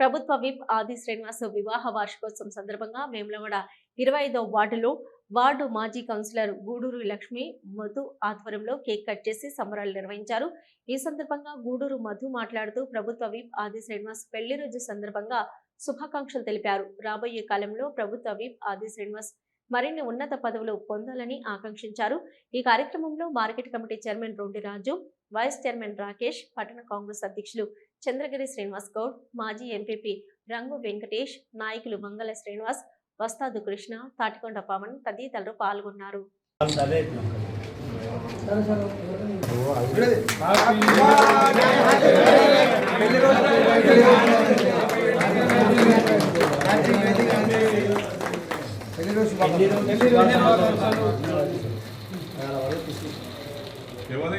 ప్రభుత్వ విప్ ఆది శ్రీనివాస్ వివాహ వార్షికోత్సవం సందర్భంగా వేములవాడ ఇరవై ఐదో వార్డులో వార్డు మాజీ కౌన్సిలర్ గూడూరు లక్ష్మి మధు ఆధ్వర్యంలో కేక్ కట్ చేసి సంబరాలు నిర్వహించారు. ఈ సందర్భంగా గూడూరు మధు మాట్లాడుతూ ప్రభుత్వ విప్ ఆది శ్రీనివాస్ పెళ్ళి రోజు సందర్భంగా శుభాకాంక్షలు తెలిపారు. రాబోయే కాలంలో ప్రభుత్వ విప్ ఆది శ్రీనివాస్ మరిన్ని ఉన్నత పదవులు పొందాలని ఆకాంక్షించారు. ఈ కార్యక్రమంలో market committee chairman Rondi Raju vice chairman Rakesh పట్టణ కాంగ్రెస్ అధ్యక్షులు చంద్రగిరి శ్రీనివాస్ గౌడ్ మాజీ ఎంపీపీ రంగు వెంకటేష్ నాయకులు మంగళ శ్రీనివాస్ వస్తాదు కృష్ణ తాటికొండ పవన్ తదితరులు పాల్గొన్నారు. ఎవరి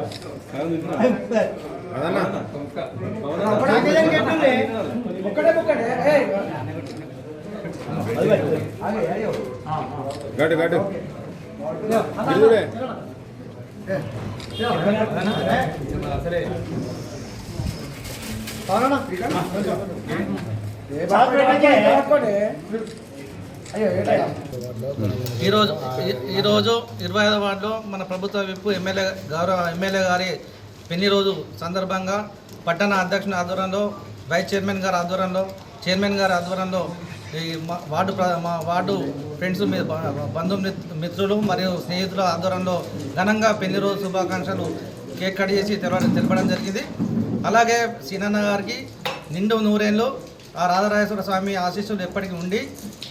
గడ్డు గడ్డు ఇరువురే ఈరోజు ఈ- ఈరోజు ఈరోజు ఇరవై ఐదు వార్డులో మన ప్రభుత్వ విప్పు ఎమ్మెల్యే గౌరవ ఎమ్మెల్యే గారి పెళ్ళి రోజు సందర్భంగా పట్టణ అధ్యక్షుని ఆధ్వర్యంలో వైస్ చైర్మన్ గారి ఆధ్వర్యంలో చైర్మన్ గారి ఆధ్వర్యంలో ఈ వార్డు మా వార్డు ఫ్రెండ్స్ బంధు మిత్రులు మరియు స్నేహితుల ఆధ్వర్యంలో ఘనంగా పెళ్ళి రోజు శుభాకాంక్షలు కేక్ కట్ చేసి తెలవడం తెలపడం జరిగింది. అలాగే సీనన్న గారికి నిండు నూరేళ్ళు ఆ రాజరాజేశ్వర స్వామి ఆశీస్సులు ఎప్పటికీ ఉండి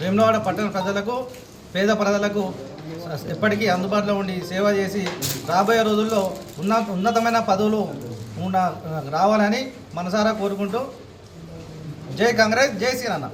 వేములవాడ పట్టణ ప్రజలకు పేద ప్రజలకు ఎప్పటికీ అందుబాటులో ఉండి సేవ చేసి రాబోయే రోజుల్లో ఉన్న ఉన్నతమైన పదవులు ఉన్న రావాలని మనసారా కోరుకుంటూ జై కాంగ్రెస్ జై శ్రీరాన్న